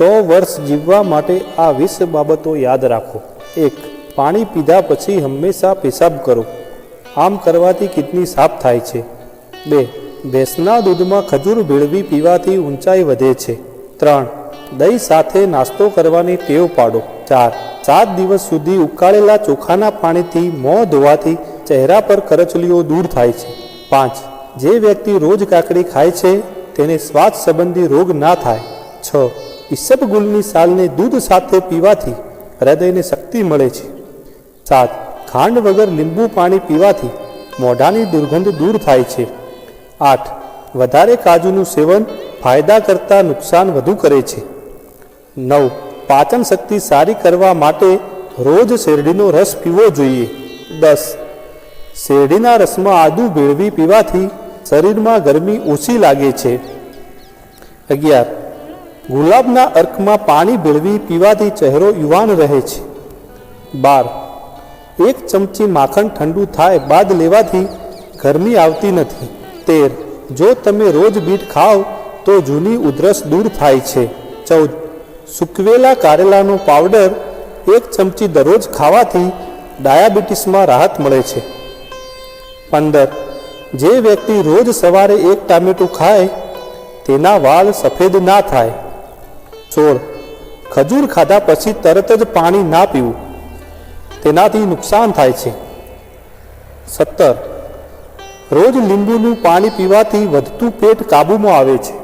સો વર્ષ જીવવા માટે આ વીસ બાબતો યાદ રાખો. એક, પાણી પીધા પછી હંમેશા પેશાબ કરો. આમ કરવાથી કિડની સાફ થાય છે. બે, ભેંસના દૂધમાં ખજૂર ભેળવી પીવાથી ઊંચાઈ વધે છે. ત્રણ, દહીં સાથે નાસ્તો કરવાની ટેવ પાડો. ચાર, સાત દિવસ સુધી ઉકાળેલા ચોખાના પાણીથી મોં ધોવાથી ચહેરા પર કરચલીઓ દૂર થાય છે. પાંચ, જે વ્યક્તિ રોજ કાકડી ખાય છે, તેને શ્વાસ સંબંધી રોગ ના થાય. છ ઈસબગુલની સાલને દૂધ સાથે પીવાથી હૃદયને શક્તિ મળે છે. સાત ખાંડ વગર લીંબુ પાણી પીવાથી મોઢાની દુર્ગંધ દૂર થાય છે. આઠ, વધારે કાજુનું સેવન ફાયદા કરતાં નુકસાન વધુ કરે છે. નવ, પાચન શક્તિ સારી કરવા માટે રોજ શેરડીનો રસ પીવો જોઈએ. દસ, શેરડીના રસમાં આદુ ભેળવી પીવાથી શરીરમાં ગરમી ઓછી લાગે છે. અગિયાર ગુલાબના અર્કમાં પાણી ભેળવી પીવાથી ચહેરો યુવાન રહે છે. બાર. એક ચમચી માખણ ઠંડુ થાય બાદ લેવાથી ગરમી આવતી નથી. તેર. જો તમે રોજ બીટ ખાઓ, તો જૂની ઉધરસ દૂર થાય છે. ચૌદ. સૂકવેલા કારેલાનો પાવડર એક ચમચી દરરોજ ખાવાથી ડાયાબિટીસમાં રાહત મળે છે. પંદર. જે વ્યક્તિ રોજ સવારે એક ટામેટું ખાય, તેના વાળ સફેદ ના થાય. સોળ ખજૂર ખાધા પછી તરત જ પાણી ના પીવું. તેનાથી નુકસાન થાય છે. સત્તર. રોજ લીંબુનું પાણી પીવાથી વધતું પેટ કાબૂમાં આવે છે.